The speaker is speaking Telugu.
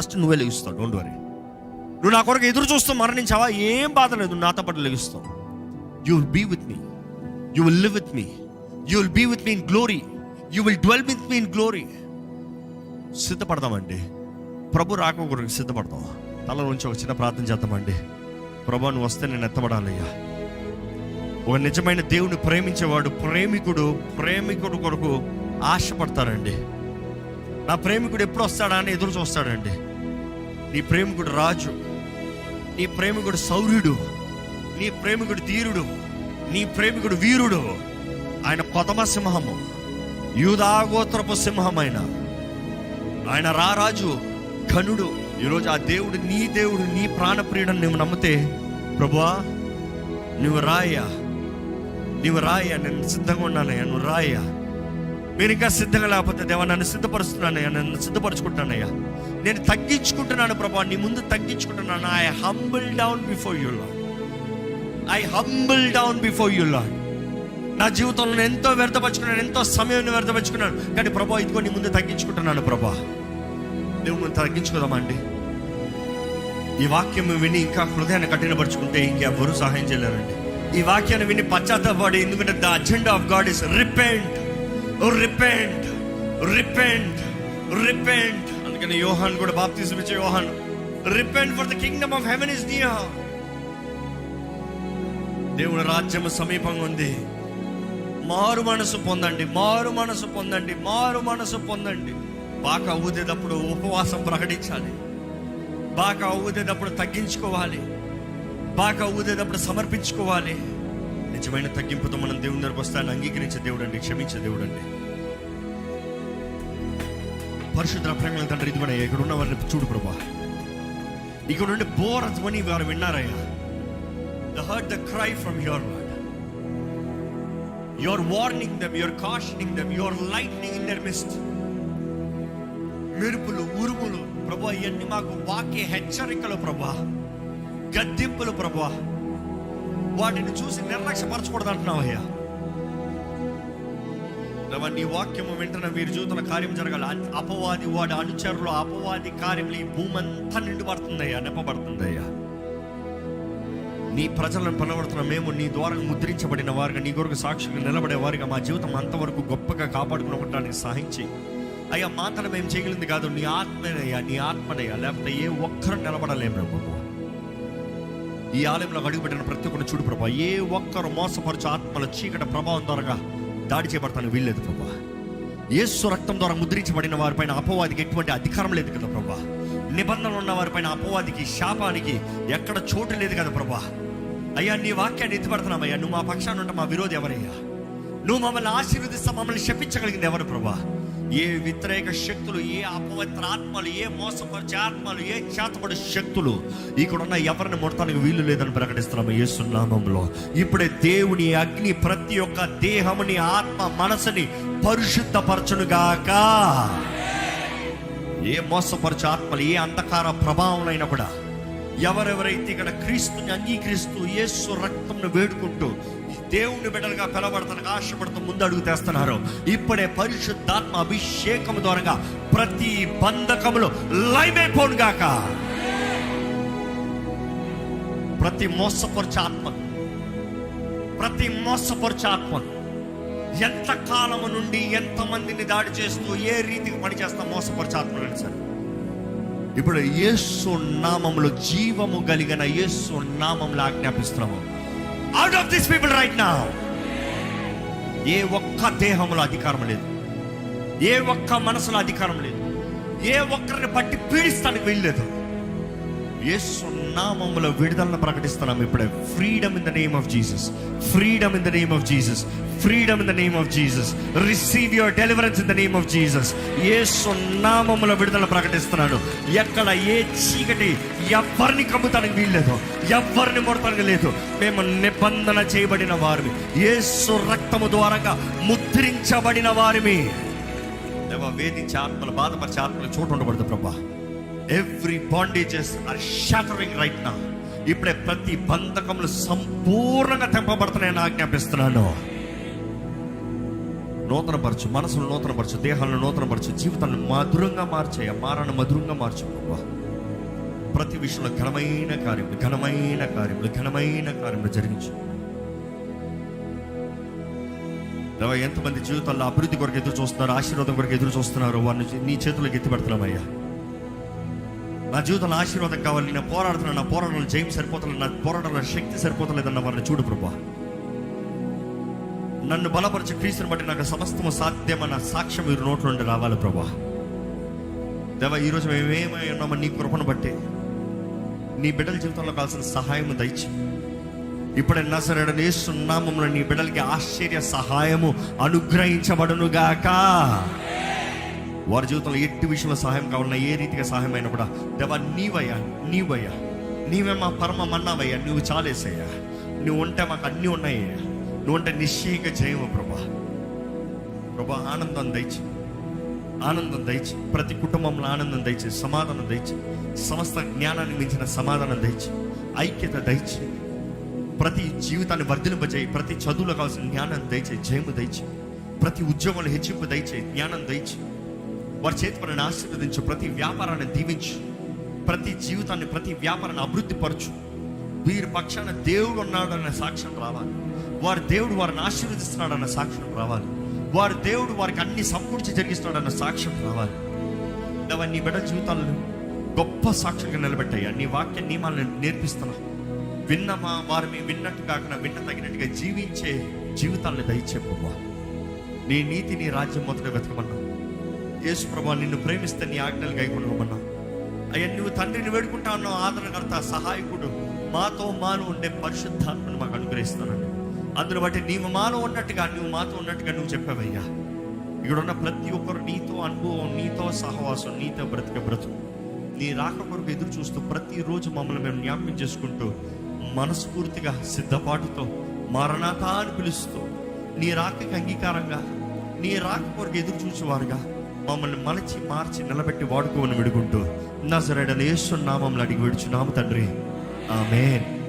ఫస్ట్ నువ్వే లెగుస్తావు డోంట్ వరీ నువ్వు నా కొరకు ఎదురు చూస్తూ మరణించావా? ఏం బాధ లేదు నాతో పాటు లెగుస్తావు. You will be with me you will live with me you will be with me in glory you will dwell with me in glory సిద్ధపడదామండి. ప్రభు రాక కొరకు సిద్ధపడతాం. తల నుంచి ఒక చిన్న ప్రార్థన చేద్దామండి. ప్రభు నువ్వు వస్తే నేను ఎత్తబడాలయ్యా. ఒక నిజమైన దేవుని ప్రేమించేవాడు ప్రేమికుడు ప్రేమికుడు కొరకు ఆశపడతాడండి నా ప్రేమికుడు ఎప్పుడు వస్తాడా అని ఎదురు చూస్తాడండి. నీ ప్రేమికుడు రాజు నీ ప్రేమికుడు శౌర్యుడు నీ ప్రేమికుడు ధీరుడు నీ ప్రేమికుడు వీరుడు. ఆయన కొతమ సింహము యూదాగోత్రపు సింహమైన. ఆయన రారాజు ఘనుడు. ఈరోజు ఆ దేవుడు నీ దేవుడు నీ ప్రాణప్రియుడని నువ్వు నమ్మితే ప్రభువా నువ్వు రాయ్యా నువ్వు రాయ్యా నేను సిద్ధంగా ఉన్నానయ్యా నువ్వు రాయ్యా. మీరు ఇంకా సిద్ధంగా లేకపోతే దేవా నన్ను సిద్ధపరుస్తున్నానయ్యా నన్ను సిద్ధపరచుకుంటున్నానయ్యా నేను తగ్గించుకుంటున్నాను ప్రభా నీ ముందు తగ్గించుకుంటున్నాను. I humble down before you Lord I humble down before you Lord నా జీవితంలో నేను ఎంతో వ్యర్థపరుచుకున్నాను ఎంతో సమయం వ్యర్థపరుచుకున్నాను. కానీ ప్రభా ఇదిగో నీ ముందు తగ్గించుకుంటున్నాను ప్రభా. దేవుని ముందు తగ్గించుకుందామండి ఈ వాక్యం విని ఇంకా హృదయాన్ని కఠినపరుచుకుంటే ఇంకెవ్వరూ సహాయం చేయలేరండి. ఈ వాక్యాన్ని విని పశ్చాత్తాపడి ఎందుకంటే the agenda of God is repent. Repent repent repent అందుకని యోహాన్ కూడా బాప్తిజం ఇచ్చే యోహాన్. Repent for the kingdom of heaven is near దేవుని రాజ్యం సమీపంగా ఉంది. మారు మనసు పొందండి మారు మనసు పొందండి మారు మనసు పొందండి. బాగా ఊదేటప్పుడు ఉపవాసం ప్రకటించాలి. బాగా ఊదేటప్పుడు తగ్గించుకోవాలి. బాగా ఊదేటప్పుడు సమర్పించుకోవాలి. నిజమైన తగ్గింపుతో మనం దేవుని దగ్గరకు వస్తాను అంగీకరించే దేవుడు అండి క్షమించే దేవుడు అండి పరిశుద్ధ ప్రేమల తండ్రి ఇది ఇక్కడ ఉన్న వారిని చూడు ప్రభా. ఇక్కడ నుండి బోర్ ధ్వని వారు విన్నారయ్యా. The hurt the cry from your word your warning them your cautioning them your lightning in their midst మెరుపులు ఉరుములు ప్రభా ఇవన్నీ మాకు వాక్య హెచ్చరికలు ప్రభా. గద్దెంపులు ప్రభా. వాటిని చూసి నిర్లక్ష్యపరచకూడదు అంటున్నావు అయ్యా నీ వాక్యము వెంటనే వీరి జీవితంలో కార్యం జరగాలి. అపవాది వాడి అనుచరులు అపవాది కార్యములు ఈ భూమి అంతా నిండిపడుతుందయ్యా నెప్పబడుతుందయ్యా. నీ ప్రజలను పిలవడుతున్న మేము నీ ద్వారా ముద్రించబడిన వారుగా నీ కొరకు సాక్షిగా నిలబడే వారిగా మా జీవితం అంతవరకు గొప్పగా కాపాడుకుని ఉండడానికి సహాయం అయ్యా మాత్రం మేము చేయగలిగింది కాదు నీ ఆత్మనయ్యా నీ ఆత్మనయ్యా లేకపోతే ఏ ఒక్కరు నిలబడలేము ప్రభు. ఈ ఆలయంలో అడుగుపెట్టిన ప్రతి ఒక్కరిని చూడు ప్రభా. ఏ ఒక్కరు మోసపరచు ఆత్మల చీకటి ప్రభావం ద్వారా దాడి చేయబడతాను వీల్లేదు ప్రభా. ఏసు రక్తం ద్వారా ముద్రించబడిన వారిపైన అపవాదికి ఎటువంటి అధికారం లేదు కదా ప్రభా. నిబంధనలు ఉన్న వారిపైన అపవాదికి శాపానికి ఎక్కడ చోటు లేదు కదా ప్రభా. అయ్యా నీ వాక్యాన్ని ఎత్తిపడుతున్నామయ్యా. నువ్వు మా పక్షాన్ని ఉంటే మా విరోధి ఎవరయ్యా? నువ్వు మమ్మల్ని ఆశీర్వదిస్తా మమ్మల్ని శపించగలిగింది ఎవరు ప్రభా? ఏ వ్యతిరేక శక్తులు ఏ అపవిత్ర ఆత్మలు ఏ మోసపరిచే ఆత్మలు ఏ చేతపడి శక్తులు ఇక్కడ ఉన్న ఎవరిని ముడతానికి వీలు లేదని ప్రకటిస్తున్నాము ఏసునామంలో ఇప్పుడే దేవుని అగ్ని ప్రతి ఒక్క దేహముని ఆత్మ మనసుని పరిశుద్ధపరచునుగాక. ఏ మోసపరిచే ఆత్మలు ఏ అంధకార ప్రభావం కూడా ఎవరెవరైతే ఇక్కడ క్రీస్తుని అంగీకరిస్తూ యేసు రక్తంను వేడుకుంటూ దేవుని బిడ్డలుగా పిలబడతానికి ఆశపడుతూ ముందు అడుగు తెస్తున్నారు. ఇప్పుడే పరిశుద్ధాత్మ అభిషేకం ద్వారా ప్రతి బంధకములు లైమైపోను గాక. ప్రతి మోసపరిచే ఆత్మ ప్రతి మోసపరిచే ఆత్మ ఎంత కాలము నుండి ఎంత మందిని దాడి చేస్తూ ఏ రీతికి పనిచేస్తా మోసపరిచే ఆత్మ సార్. ఇప్పుడు యేసు నామములో జీవము కలిగిన యేసు నామంలో ఆజ్ఞాపిస్తున్నాము. Out of this people right now ఏ ఒక్క దేహంలో అధికారం లేదు. ఏ ఒక్క మనసులో అధికారం లేదు. ఏ ఒక్కరిని బట్టి పీడిస్తానికి వెళ్ళలేదు యేసు నామంలో విడుదలను ప్రకటిస్తున్నాం ఇప్పుడే. Freedom in the name of Jesus freedom in the name of Jesus freedom in the name of Jesus receive your deliverance in the name of Jesus ఏ సున్నామంలో విడుదల ప్రకటిస్తున్నాడు ఎక్కడ ఏ చీకటి ఎవరిని కమ్ముతానికి వీల్లేదు. ఎవరిని ముడతానికి లేదు. మేము నిబంధన చేయబడిన వారిని ఏసు రక్తము ద్వారంగా ముద్రించబడిన వారిమి. దేవా వేధించే ఆత్మలు బాధపరిచే ఆత్మలు చోటు ఉండబడదు ప్రభా. Every bondages are shattering right now ఇప్పుడే ప్రతి బంధకములు సంపూర్ణంగా తెంపబడుతున్నాయని ఆజ్ఞాపిస్తున్నాను. నూతనపరచు మనసును నూతనపరచు దేహాలను నూతనపరచు జీవితాన్ని మధురంగా మార్చేయ మారాన్ని మధురంగా మార్చు ప్రభా. ప్రతి విషయంలో ఘనమైన కార్యములు ఘనమైన కార్యములు ఘనమైన కార్యములు జరిగించు. ఎంతమంది జీవితాల్లో అభివృద్ధి కొరకు ఎదురు చూస్తున్నారు ఆశీర్వాదం కొరకు ఎదురు చూస్తున్నారు వారిని నీ చేతులకు ఎత్తిపెడుతున్నామయ్యా. నా జీవితంలో ఆశీర్వాదం కావాలి నేను పోరాడుతున్నా నా పోరాటంలో జయం సరిపోతలేదు నా పోరాటంలో శక్తి సరిపోతలేదన్న వారిని చూడు ప్రభా. నన్ను బలపరిచే క్రీస్తుని బట్టి నాకు సమస్తము సాధ్యమన్న సాక్ష్యం మీరు నోట్ల నుండి రావాలి ప్రభా. దేవా ఈరోజు మేము ఏమై ఉన్నామో నీ కృపను బట్టి నీ బిడ్డల జీవితంలో కావాల్సిన సహాయము దయచి. ఇప్పుడే నసరడ నేస్తున్నామంలో నీ బిడ్డలకి ఆశ్చర్య సహాయము అనుగ్రహించబడునుగాక. గాక వారి జీవితంలో ఎట్టి విషయంలో సహాయం కావాలన్నా ఏ రీతిగా సహాయం అయినా కూడా దేవా నీవయ్యా నీవయ్యా నీవే మా పరమ మన్నావయ్యా నువ్వు చాలేసయ్యా నువ్వు ఉంటే మాకు అన్నీ ఉన్నాయ్యా నువ్వు ఉంటే నిశ్చయంగా చేయము ప్రభా. ప్రభా ఆనందం దయచి ఆనందం దయచి ప్రతి కుటుంబంలో ఆనందం దయచి సమాధానం దయచి సమస్త జ్ఞానాన్ని మించిన సమాధానం దయచి ఐక్యత దయచి ప్రతి జీవితాన్ని వర్ధిలింపజేయి ప్రతి చదువులో కావాల్సిన జ్ఞానం దయచేయి జయము దయచి ప్రతి ఉద్యోగంలో హెచ్చింపు దయచేయి జ్ఞానం దయచేయి వారి చేతి పనిని ఆశీర్వదించు. ప్రతి వ్యాపారాన్ని దీవించు. ప్రతి జీవితాన్ని ప్రతి వ్యాపారాన్ని అభివృద్ధి పరచు వీరి పక్షాన దేవుడు ఉన్నాడన్న సాక్ష్యం రావాలి. వారి దేవుడు వారిని ఆశీర్వదిస్తున్నాడన్న సాక్ష్యం రావాలి. వారి దేవుడు వారికి అన్ని సమకూర్చి జరిగిస్తున్నాడన్న సాక్ష్యం రావాలి. దేవా, నీ బిడ్డ జీవితాలను గొప్ప సాక్ష్యంగా నిలబెట్టాయి నీ వాక్య నియమాలను నేర్పిస్తున్నా. విన్నమా వారు మీ విన్నట్టు కాకుండా విన్న తగినట్టుగా జీవించే జీవితాలను దయచే ప్రభా నీ నీతి నీ రాజ్యం మొదట వెతకమన్నా యేసు ప్రభా నిన్ను ప్రేమిస్తే నీ ఆజ్ఞలు గైకొనమన్నా అయ్యా నువ్వు తండ్రిని వేడుకుంటా ఉన్నావు ఆదరణకర్త సహాయకుడు మాతో మాను ఉండే పరిశుద్ధాత్మను మాకు అనుగ్రహిస్తానండి అందును బట్టి నీవు మాలో ఉన్నట్టుగా నువ్వు మాతో ఉన్నట్టుగా నువ్వు చెప్పావయ్యా. ఇక్కడ ఉన్న ప్రతి ఒక్కరు నీతో అనుభవం నీతో సహవాసం నీతో బ్రతిక బ్రతుకు. నీ రాక కొరకు ఎదురు చూస్తూ ప్రతిరోజు మమ్మల్ని మేము జ్ఞాపకం చేసుకుంటూ మనస్ఫూర్తిగా సిద్ధపాటుతో మరణాత అని పిలుస్తూ నీ రాకకి అంగీకారంగా నీ రాక కొరకు ఎదురు చూసేవారుగా. మమ్మల్ని మలచి మార్చి నిలబెట్టి వాడుకోమని విడుకుంటూ. నజరడని యేసు నామంలో అడిగి విడుచు నామ తండ్రి. ఆమేన్.